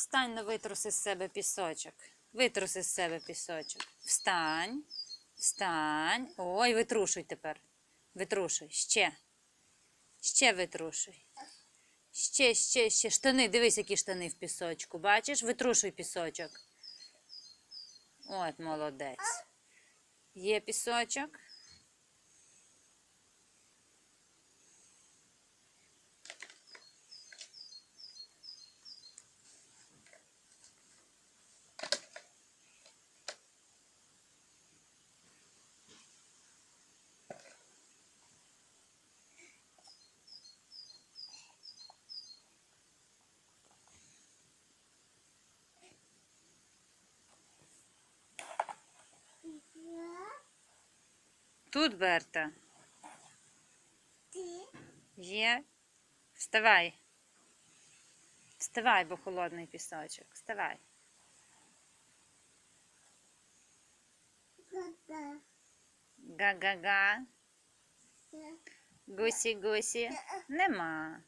Встань, ну витруси з себе пісочок. Витруси з себе пісочок. Встань. Встань. Ой, витрушуй тепер. Витрушуй. Ще. Ще витрушуй. Ще, ще, ще. Штани. Дивись, які штани в пісочку. Бачиш? Витрушуй пісочок. От, молодець. Є пісочок. Тут Берта. Є. Вставай. Вставай, бо холодний пісочок. Вставай. Га-га-га. Гусі-гусі. Нема.